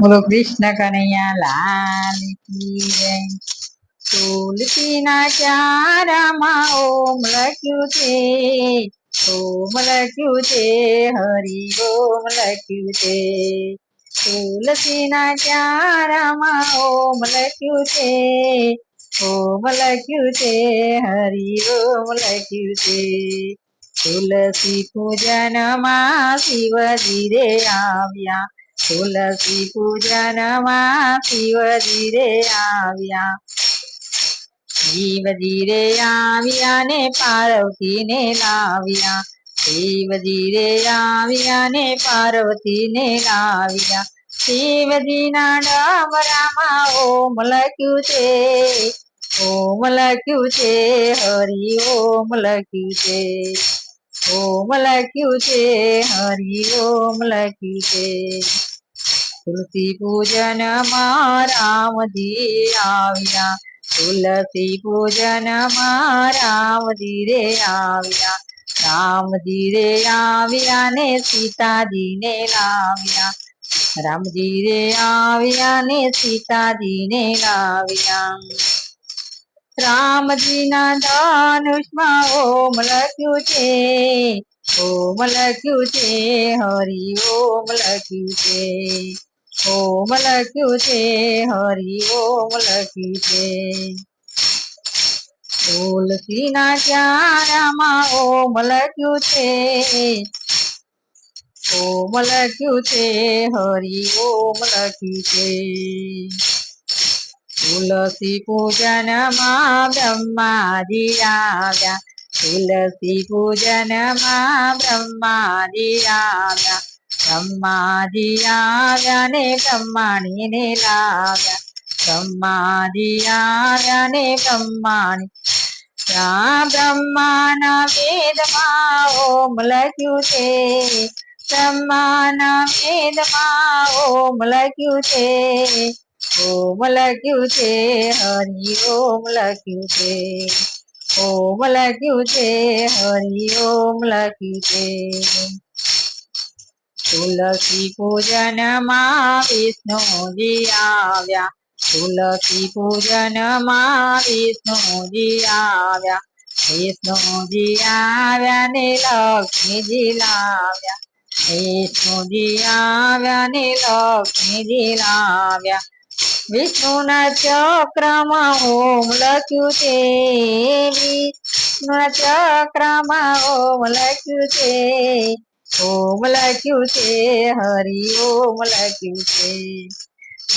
બોલો, કૃષ્ણ કનૈયા, લાલ કી જય તુલસીના ચારામાં ઓમ લખ્યું છે, ઓમ લખ્યું છે, હરિ ઓમ લખ્યું છે. તુલસીના ચારામાં ઓમ લખ્યું છે, ઓમ લખ્યું છે, હરિ ઓમ લખ્યું છે. તુલસી પૂજનમાં શિવજી રે આવ્યા તુલસી પૂજનમાં શિવજી રે આવ્યા. શિવજી રે આવ્યા ને પાર્વતી ને લાવ્યા. શિવજી રે આવ્યા ને પાર્વતી ને લાવ્યા શિવજીના ડમરામાં ઓમ લખ્યું છે. ઓમ લખ્યું છે, હરિ ઓમ લખ્યું છે. ઓમ લખ્યું છે, હરિ ઓમ લખ્યું છે. તુલસી પૂજનમાં રામજી આવ્યા. તુલસી પૂજનમાં રામજી રે આવ્યા. રામજી રે આવ્યા ને સીતાજી ને લાવ્યા. રામજી રે આવ્યા ને સીતાજી ને લાવ્યા. રામજીના દાનુષમાં ઓમ લખ્યું છે, ઓમ લખ્યું છે, હરિ ઓમ લખ્યું છે, ઓમ લખ્યું છે, હરિ ઓમ લખ્યું છે. તુલસીના ચારામાં ઓમ લખ્યું છે, ઓમ લખ્યું છે, હરિ ઓમ લખ્યું છે. તુલસી પૂજનમાં બ્રહ્માજી આવ્યા તુલસી પૂજનમાં બ્રહ્માજી આવ્યા બ્રહ્માજી આવ્યા ને બ્રહ્માણી ને લાવ્યા બ્રહ્માજી આવ્યા ને બ્રહ્માણી ત્યાં બ્રહ્માના વેદમાં ઓમ લખ્યું છે બ્રહ્માના વેદમાં ઓમ લખ્યું છે ઓમ લખ્યું છે, હરિ ઓમ લખ્યું છે. ઓમ લખ્યું છે, હરિ ઓમ લખ્યું છે. તુલસી પૂજનમાં વિષ્ણુજી આવ્યા. તુલસી પૂજનમાં વિષ્ણુજી આવ્યા. વિષ્ણુજી આવ્યા ને લક્ષ્મીજી લાવ્યા. વિષ્ણુજી આવ્યા ને લક્ષ્મીજી લાવ્યા. વિષ્ણુના ચક્રમાં ઓમ લખ્યું છે, વિષ્ણુના ચક્રમાં ઓમ લખ્યું છે, ઓમ લખ્યું છે, હરિ ઓમ લખ્યું છે,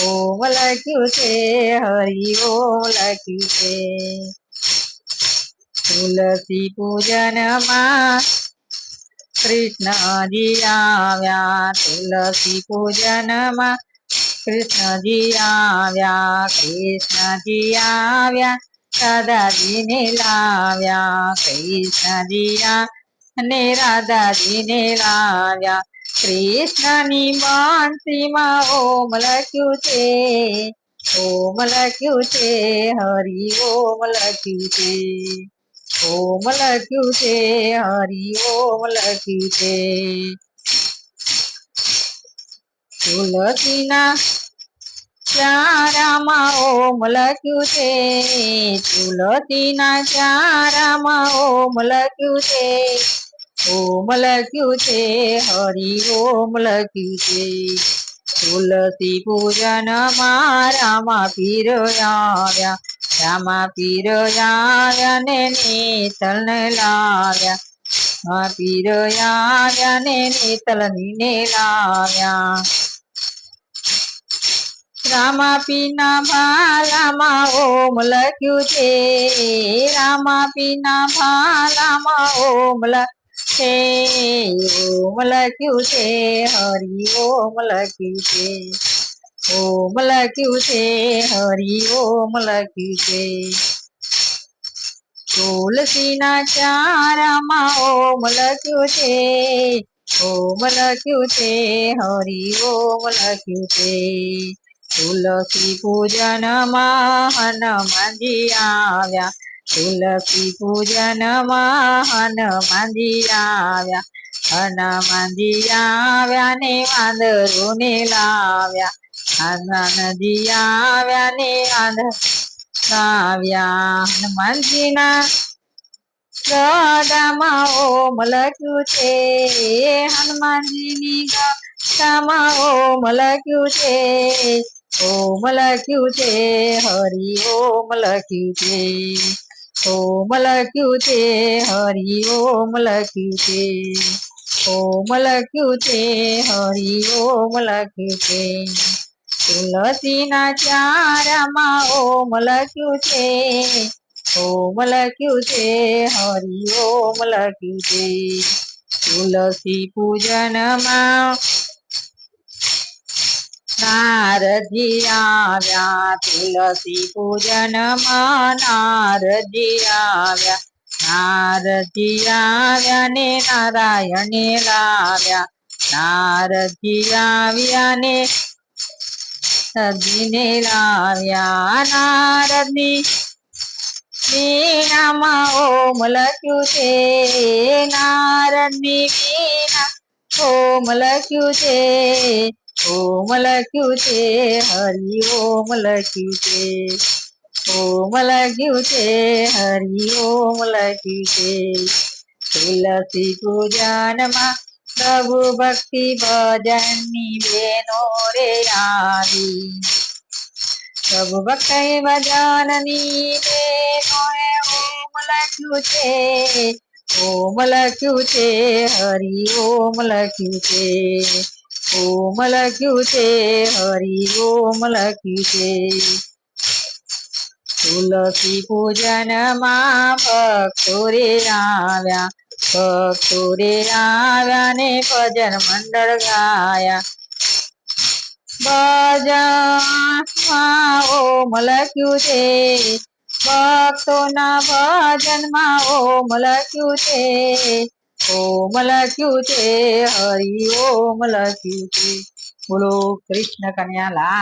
ઓમ લખ્યું છે, હરિ ઓમ લખ્યું છે. તુલસી પૂજનમાં કૃષ્ણજી આવ્યા, તુલસી પૂજનમાં કૃષ્ણજી આવ્યા કૃષ્ણજી આવ્યા રાધાજીને લાવ્યા, કૃષ્ણજી અને રાધાજીને લાવ્યા. કૃષ્ણની માનસીમાં ઓમ લખ્યું છે, ઓમ લખ્યું છે, હરિ ઓમ લખ્યું છે, ઓમ લખ્યું છે, હરિ ઓમ લખ્યું છે. તુલસીના ચારામાં ઓમ લખ્યું છે, તુલસીના ચારામાં ઓમ લખ્યું છે, ઓમ લખ્યું છે, હરિ ઓમ લખ્યું છે, તુલસી પૂજન રામા પીર આવ્યા રામા પીર આવ્યા ને નેતલ ને લાવ્યા પીર આવ્યા ને તલની ને લાવ્યા રામા પીના ભાલામાં ઓમ લખ્યું છે. રામા પીના ભાલામાં ઓમ છે. ઓમ લખ્યું છે, હરિ ઓમ લખ્યું છે. ઓમ લખ્યું છે, હરિ ઓમ લખ્યું છે. તુલસીના ચારામાં ઓમ લખ્યું છે. ઓમ લખ્યું છે, હરિ ઓમ લખ્યું છે. તુલસી પૂજનમાં હનુમાનજી આવ્યા. તુલસી પૂજનમાં હનુમાનજી આવ્યા. હનુમાનજી આવ્યા ને વાંદરોને લાવ્યા. હનુમાનજી આવ્યા ને વાંદર લાવ્યા. હનુમાનજીના ગદામાં ઓમ લખ્યું છે. હનુમાનજીની ગદામાં ઓમ લખ્યું છે. ઓમ લખ્યું છે હરિ ઓમ લખ્યું છે ઓમ લખ્યું છે હરિ ઓમ લખ્યું છે ઓમ લખ્યું છે હરિ ઓમ લખ્યું છે તુલસીના ચારામાં ઓમ લખ્યું છે ઓમ લખ્યું છે હરિ ઓમ લખ્યું છે તુલસી પૂજનમાં નારજી આવ્યા, તુલસી પૂજનમાં નારજી આવ્યા નારજી આવ્યા ને નારાયણે લાવ્યા, નારજી આવ્યા ને સજીને લાવ્યા નારદની વીણામાં ઓમ લખ્યું છે નારદની વીણા ઓમ લખ્યું છે ઓમ લખ્યું છે હરિ ઓમ લખ્યું છે ઓમ લખ્યું છે હરિ ઓમ લખ્યું છે તુલસી પૂજનમાં પ્રભુ ભક્તિ ભજનની બેનો રે આવી. પ્રભુ ભક્તિ ભજનની બેનો ઓમ લખ્યું છે ઓમ લખ્યું છે હરિ ઓમ લખ્યું છે ઓમ લખ્યું છે હરિ ઓમ લખ્યું છે તુલસી પૂજનમાં ભક્તો રે આવ્યા ભક્તો રે આવ્યા ને ભજન મંડળ ગાયા ભજનમાં ઓમ લખ્યું છે ભક્તોના ભજનમાં ઓમ લખ્યું છે ઓમ લખ્યું છે હરિ ઓમ લખ્યું છે બોલો કૃષ્ણ કન્યા લાલ